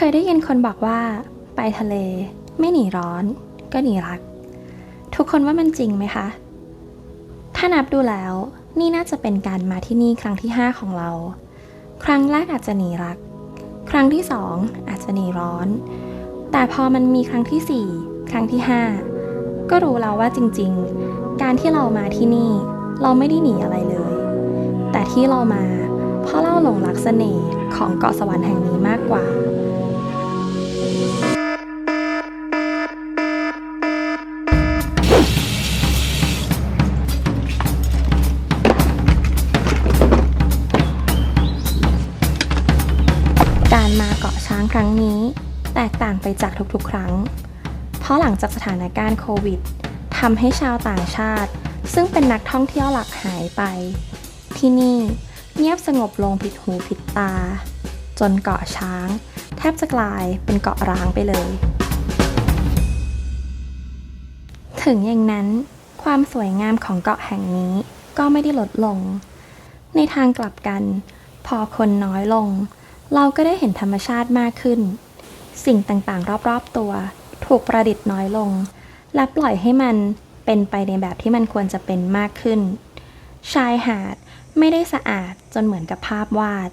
เคยได้ยินคนบอกว่า ไปทะเล ไม่หนีร้อน ก็หนีรัก ทุกคนว่ามันจริงไหมคะ ถ้านับดูแล้ว นี่น่าจะเป็นการมาที่นี่ครั้งที่ 5 ของเรา ครั้งแรกอาจจะหนีรัก ครั้งที่ 2ออาจจะหนีร้อน แต่พอมันมีครั้งที่ 4 ครั้งที่ 5 ก็รู้แล้วว่าจริงๆ การที่เรามาที่นี่ เราไม่ได้หนีอะไรเลย แต่ที่เรามา เพราะเราหลงรักเสน่ห์ของเกาะสวรรค์แห่งนี้มากกว่า การมาเกาะช้างครั้งนี้ แตกต่างไปจากทุกๆ ครั้ง เพราะหลังจากสถานการณ์โควิดทำให้ชาวต่างชาติ ซึ่งเป็นนักท่องเที่ยวหลักหายไป ที่นี่เงียบสงบลงผิดหูผิดตา จนเกาะช้าง แทบจะกลายเป็นเกาะร้างไปเลย ถึงอย่างนั้น ความสวยงามของเกาะแห่งนี้ก็ไม่ได้ลดลง ในทางกลับกัน พอคนน้อยลง เราก็ได้เห็นธรรมชาติมากขึ้น สิ่งต่างๆ รอบๆตัว ถูกประดิษฐ์น้อยลง และปล่อยให้มันเป็นไปในแบบที่มันควรจะเป็นมากขึ้น ชายหาดไม่ได้สะอาดจนเหมือนกับภาพวาด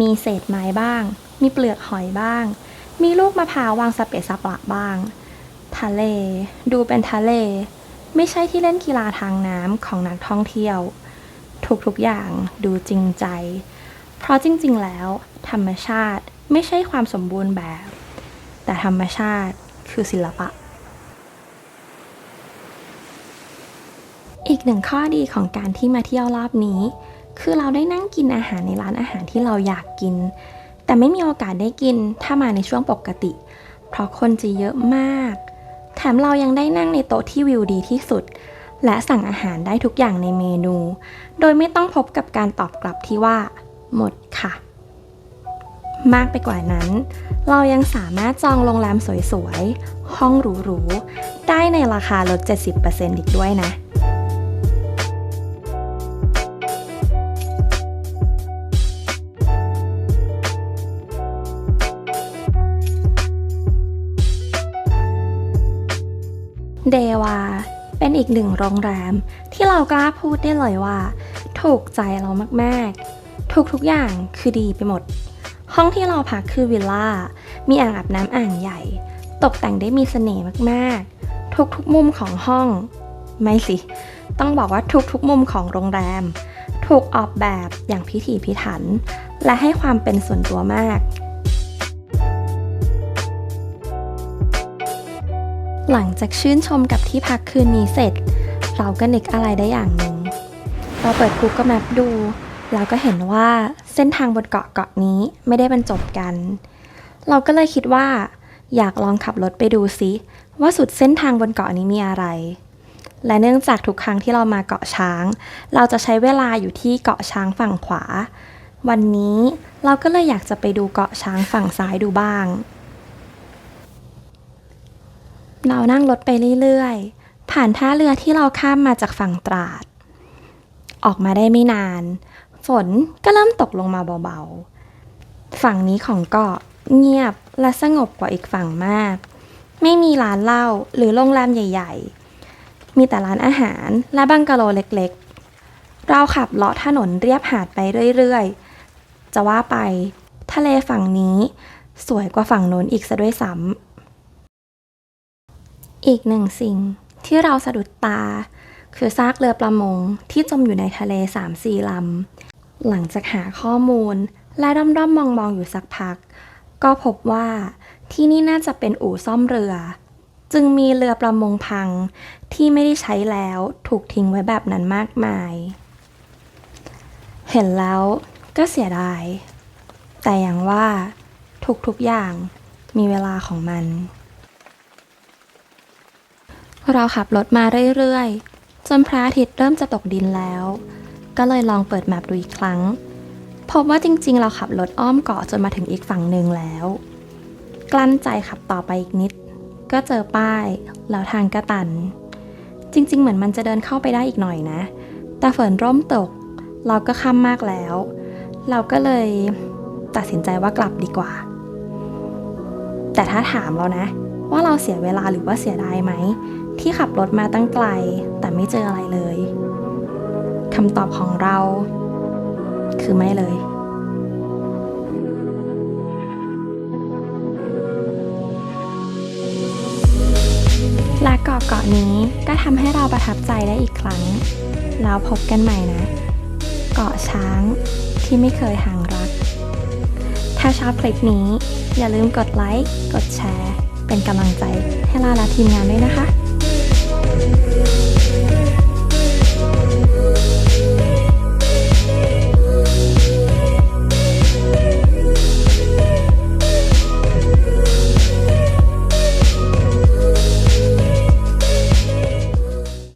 มีเศษไม้บ้าง มีเปลือกหอยบ้าง มีลูกมะพร้าววางสเปะสปะบ้าง ทะเล ดูเป็นทะเล ไม่ใช่ที่เล่นกีฬาทางน้ำของนักท่องเที่ยว ทุกๆอย่างดูจริงใจ เพราะจริงๆแล้ว ธรรมชาติไม่ใช่ความสมบูรณ์แบบ แต่ธรรมชาติคือศิลปะ อีกหนึ่งข้อดีของการที่มาเที่ยวรอบนี้ คือเราได้นั่งกินอาหารในร้านอาหารที่เราอยากกิน แต่ไม่มีโอกาสได้กินถ้ามาในช่วงปกติ เพราะคนจะเยอะมาก แถมเรายังได้นั่งในโต๊ะที่วิวดีที่สุดและสั่งอาหารได้ทุกอย่างในเมนู โดยไม่ต้องพบกับการตอบกลับที่ว่า หมดค่ะ มากไปกว่านั้น เรายังสามารถจองโรงแรมสวยๆ ห้องหรูๆ ได้ในราคาลด 70%อีกด้วยนะเดวาเป็นอีกหนึ่งโรงแรมที่เรากล้าพูดได้เลยว่า ถูกใจเรามาก ๆ ทุกๆอย่างคือดีไปหมด ห้องที่เราพักคือวิลล่า มีอ่างอาบน้ำอ่างใหญ่ ตกแต่งได้มีเสน่ห์มากๆ ทุกๆมุมของห้อง ไม่สิ ต้องบอกว่าทุกๆมุมของโรงแรม ถูกออกแบบอย่างพิถีพิถัน และให้ความเป็นส่วนตัวมาก หลังจากชื่นชมกับที่พักคืนนี้เสร็จ เราก็นึกอะไรได้อย่างหนึ่งเราเปิด Google Map ดู แล้วก็เห็นว่าเส้นทางบนเกาะเกาะนี้ไม่ได้บรรจบกัน เราก็เลยคิดว่า อยากลองขับรถไปดูซิว่าสุดเส้นทางบนเกาะนี้มีอะไร และเนื่องจากทุกครั้งที่เรามาเกาะช้าง เราจะใช้เวลาอยู่ที่เกาะช้างฝั่งขวา วันนี้เราก็เลยอยากจะไปดูเกาะช้างฝั่งซ้ายดูบ้าง เรานั่งรถไปเรื่อยๆ ผ่านท่าเรือที่เราข้ามมาจากฝั่งตราด ออกมาได้ไม่นาน ฝนก็เริ่มตกลงมาเบาๆ ฝั่งนี้ของเกาะเงียบและสงบกว่าอีกฝั่งมาก ไม่มีร้านเหล้าหรือโรงแรมใหญ่ ๆ มีแต่ร้านอาหารและบังกะโลเล็กๆ เราขับเลาะถนนเรียบหาดไปเรื่อยๆ จะว่าไปทะเลฝั่งนี้สวยกว่าฝั่งโน้นอีกซะด้วยซ้ำอีกหนึ่งสิ่งที่เราสะดุดตา คือซากเรือประมงที่จมอยู่ในทะเลสามสี่ลำ หลังจากหาข้อมูล และด้อมด้อมมองมองๆอยู่สักพัก ก็พบว่าที่นี่น่าจะเป็นอู่ซ่อมเรือ จึงมีเรือประมงพังที่ไม่ได้ใช้แล้วถูกทิ้งไว้แบบนั้นมากมาย เห็นแล้วก็เสียดาย แต่อย่างว่าทุกๆอย่างมีเวลาของมัน เราขับรถมาเรื่อยๆ จนพระอาทิตย์เริ่มจะตกดินแล้ว ก็เลยลองเปิดแมปดูอีกครั้ง พบว่าจริงๆ เราขับรถอ้อมเกาะจนมาถึงอีกฝั่งหนึ่งแล้ว กลั้นใจขับต่อไปอีกนิด ก็เจอป้ายแล้วทางก็ตัน จริงๆ เหมือนมันจะเดินเข้าไปได้อีกหน่อยนะ แต่ฝนร่มตก เราก็ค่ำมากแล้ว เราก็เลยตัดสินใจว่ากลับดีกว่า แต่ถ้าถามเรานะ ว่าเราเสียเวลาหรือว่าเสียดายไหม ที่ขับรถมาตั้งไกล แต่ไม่เจออะไรเลยคำตอบของเรา คือไม่เลย และเกาะเกาะนี้ก็ทำให้เราประทับใจได้อีกครั้ง แล้วพบกันใหม่นะ เกาะช้างที่ไม่เคยห่างรัก ถ้าชอบคลิปนี้ อย่าลืมกดไลค์ กดแชร์ เป็นกำลังใจให้ลาและทีมงานด้วยนะคะ Thank you.